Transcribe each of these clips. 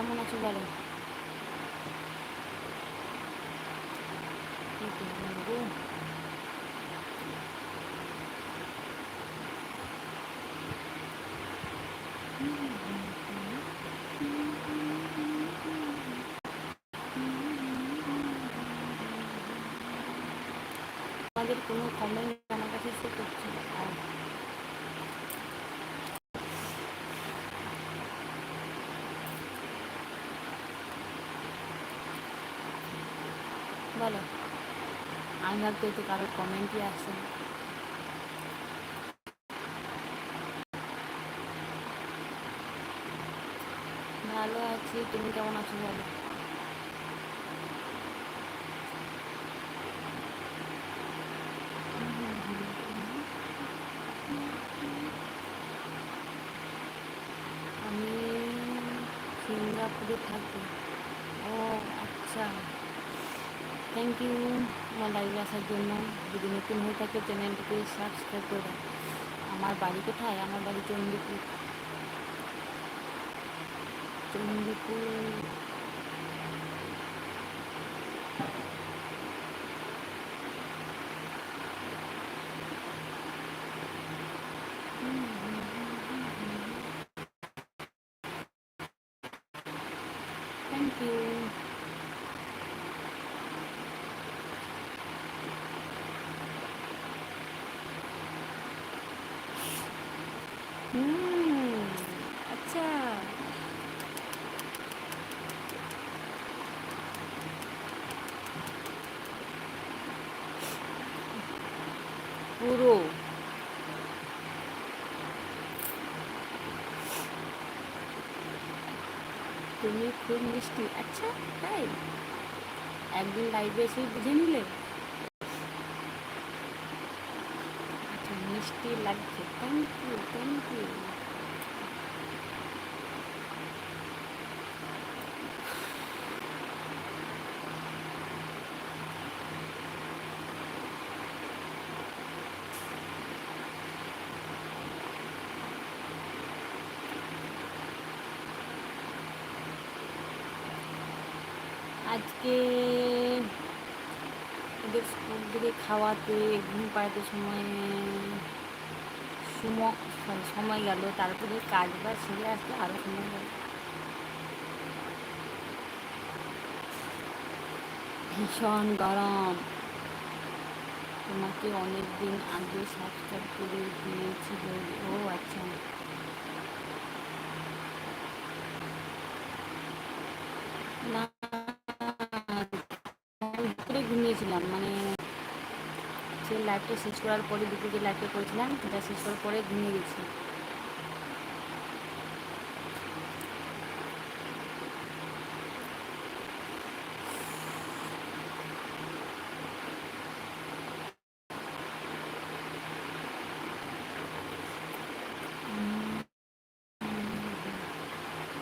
কেমন আছো বলো কি বলব আমাদের কোনো কমেন্ট আমার কাছে শো করছে না আর বলো আমি ভাবতে তো কারও কমেন্টই আসছে না। ভালো আছি, তুমি কেমন আছো বলো? আমি সিঙ্গাপুরে থাকি। ও আচ্ছা। থ্যাংক ইউ আমার লাইভে আসার জন্য। যদি নতুন হয়ে থাকে চ্যানেলটিকে সাবস্ক্রাইব করে আমার বাড়ি কোথায়? আমার বাড়ি চন্দ্রপুর। চন্দ্রপুর থ্যাংক ইউ হুম আচ্ছা পুরো তুমি খুব মিষ্টি। আচ্ছা তাই? একদিন লাইভে এসে বুঝে নিলে? আচ্ছা মিষ্টি লাগছে। থ্যাংক ইউ থ্যাংক ইউ আজকে ওদের স্কুল থেকে খাওয়াতে, ঘুম পাড়াতে সময় সময় সময় গেল। তারপরে কাজ বাজ সেরে আসতে আরও সময় গেল। ভীষণ গরম। তোমাকে অনেক দিন আগে সাবস্ক্রাইব করে দিয়েছিল ও আচ্ছা। লাইভটা শেষ করার পরে দুপুরে যে লাইভটা করেছিলাম, সেটা শেষ করার পরে ঘুমিয়ে গেছি।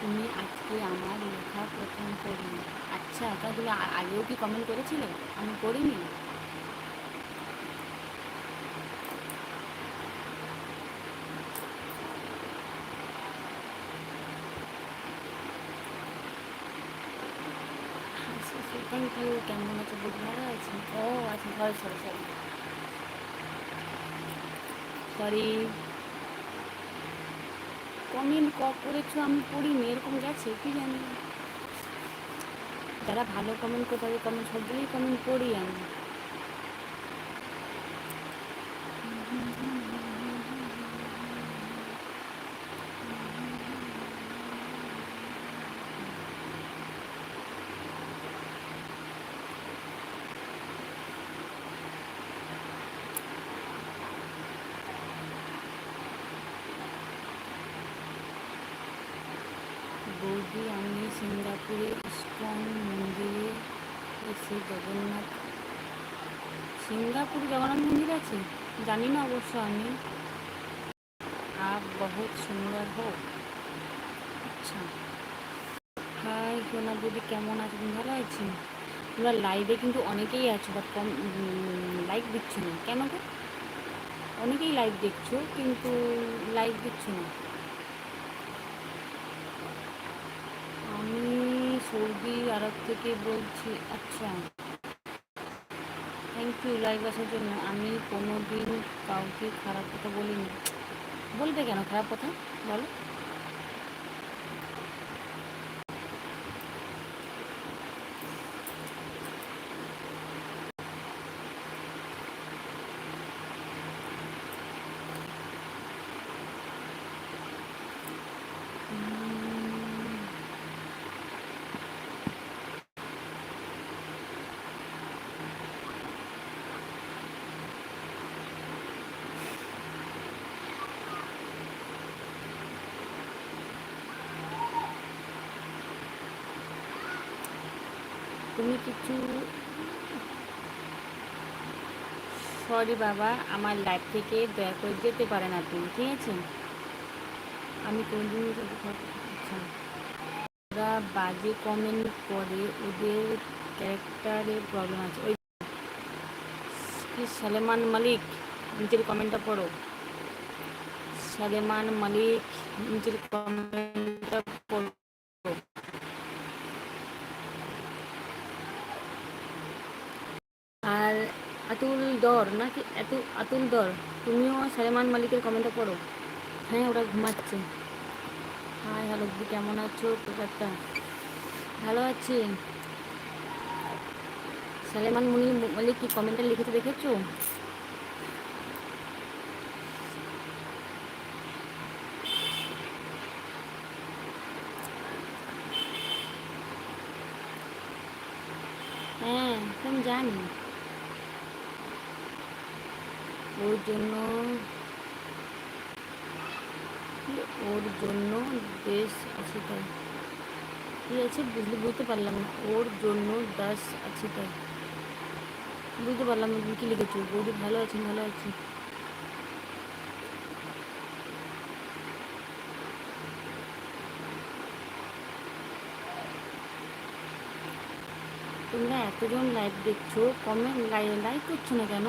তুমি আজকে আমার লেখা প্রথম পড়ি আচ্ছা তাহলে আগেও কি কমেন্ট করেছিলে? আমি করিনি থ্যাংক ইউ কেমন আছো? বুক ভালো আছেন? ও আচ্ছা sorry sorry sorry. Sorry comment ক, করেছ, আমি পড়িনি, এরকম গেছে, কি জানি। যারা ভালো কমেন্ট করে তাদের কমেন্ট সবগুলোই কমেন্ট পড়ি আমি বৌদি আমি সিঙ্গাপুরে ইস্কন মন্দিরে এসে জগন্নাথ সিঙ্গাপুরে জগন্নাথ মন্দির আছে? জানি না অবশ্য আমি। আপ বহুত সুন্দর হো আচ্ছা। হাই, সোনা দিদি, কেমন আছো? তুমি ভালো আছি? তোমরা লাইভে কিন্তু অনেকেই আছো বাট কম লাইক দিচ্ছ না। কেন গো? অনেকেই লাইভ দেখছ, কিন্তু লাইক দিচ্ছ না। আমি সৌদি আরব থেকে বলছি আচ্ছা। ইউ লাইভ আসার জন্য আমি কোনো দিন কাউকে খারাপ কথা বলিনি। বলবে কেন? খারাপ কথা? বলো তুমি কিছু সরি বাবা, আমার লাইফ থেকে দয়া করে যেতে পারে না তুমি ঠিক আছে আমি কোনদিন ওরা বাজে কমেন্ট করে, ওদের ক্যারেক্টারে প্রবলেম আছে। ওই কি সালেমান মালিক নিচের কমেন্টটা পড়ো। সালেমান মালিক নিচের কমেন্টটা পড়ো। আতুল দর, নাকি এত, আতুল দর? তুমিও সালেমান মালিকের কমেন্টটা পড়ো। হ্যাঁ ওরা ঘুমাচ্ছে। হাই, হ্যালো, দিদি, কেমন আছো? কলকাতা ভালো আছি। সালেমান মুনি মালিক কি কমেন্টটা লিখেছে দেখেছ? হ্যাঁ আমি জানি। ওর জন্য ওর জন্য দেশ আছে তাই। কি আছে? বুঝতে বুঝতে পারলাম না। ওর জন্য দাস আছে তাই। বুঝতে পারলাম না কি লিখেছো। বৌদি, ভালো আছেন ভালো আছি। তোমরা এতজন লাইভ দেখছ কমেন্ট লাইক করছ না কেন?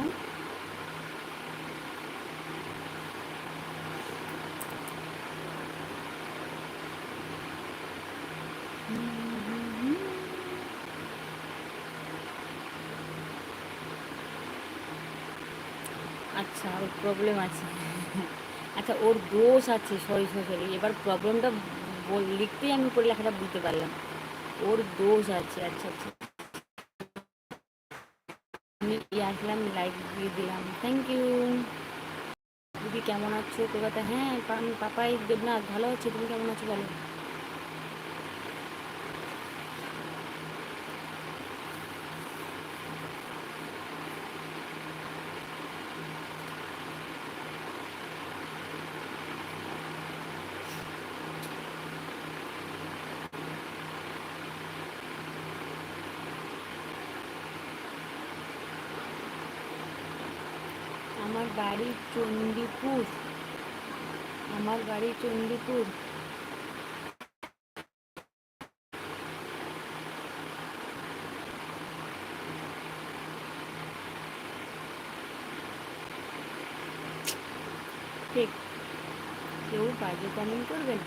আচ্ছা ওর প্রবলেম আছে। আচ্ছা ওর দোষ আছে সরি সরি এবার প্রবলেমটা লিখতেই আমি পড়ে লেখাটা বুঝতে পারলাম। ওর দোষ আছে আচ্ছা আচ্ছা। আমি আসলাম লাইক দিয়ে দিলাম। থ্যাংক ইউ দিদি, কেমন আছো? কলকাতা হ্যাঁ পাপাই, দেবনাথ, ভালো আছি? তুমি কেমন আছো? বলো আমার বাড়ি চণ্ডীপুর আমার বাড়ি চণ্ডীপুর ঠিক। কেউ বাজে কমেন্ট করবেন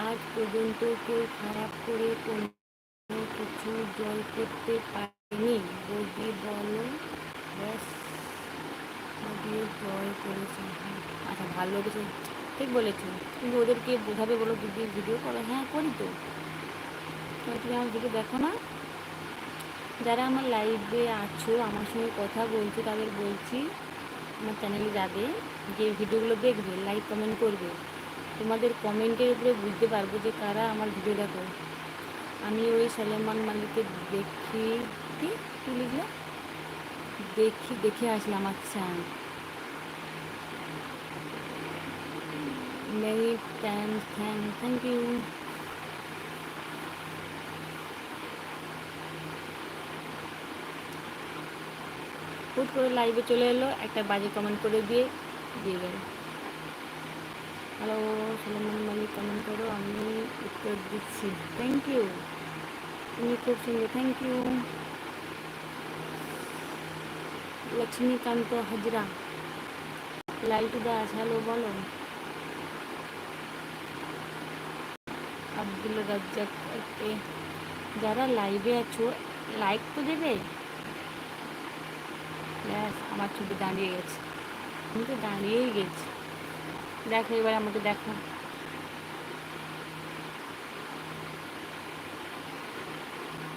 আজ পর্যন্ত কেউ খারাপ করে কোনো কিছু জয় করতে পারেনি। বৌদি বলো ব্যাস দিয়ে করেছে। আচ্ছা ভালো কিছু ঠিক বলেছ। কিন্তু ওদেরকে বোঝাবে বলো দিদি ভিডিও করো। হ্যাঁ করি তো। তুমি আমার ভিডিও দেখো না? যারা আমার লাইভে আছো, আমার সঙ্গে কথা বলছো, তাদের বলছি আমার চ্যানেলে যাবে, যে ভিডিওগুলো দেখবে লাইক কমেন্ট করবে, তোমাদের কমেন্টের উপরে বুঝতে পারব যে কারা আমার ভিডিও দেখো। আমি ওই সালেমান মালিককে দেখি, কি, কী লিখলো? দেখি, দেখে আসলাম আচ্ছা। Mary thank thank thank you হুট করে লাইভে চলে এলো, একটা বাজে কমেন্ট করে দিয়ে দিয়ে গেল। হ্যালো সালমান মালিক কমেন্ট করো, আমি উত্তর দিচ্ছি। থ্যাংক ইউ তুমি খুব সুন্দর thank you Lakshmikanta Hazra Laitu Das hello বলো। আব্দুল রাজ্জাক যারা লাইভে আছো লাইক তো দেবে। ব্যাস আমার ছবি দাঁড়িয়ে গেছে। আমি তো দাঁড়িয়েই গেছি। দেখো এবার আমাকে দেখো।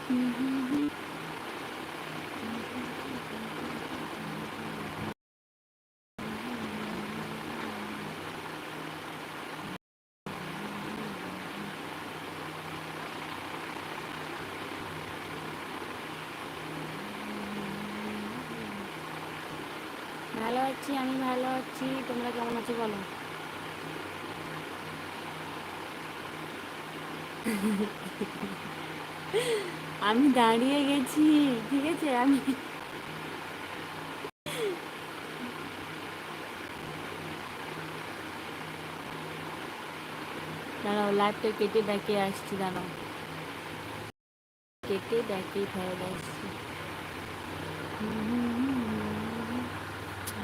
ভালো আছি, আমি ভালো আছি। তোমরা কেমন আছো বলো? আমি দাঁড়িয়ে গেছি, ঠিক আছে? আমি দাঁড়াও লাইভটা কেটে দেখে আসছি, দাঁড়াও। কেটে দেখে ফেরত আসছি।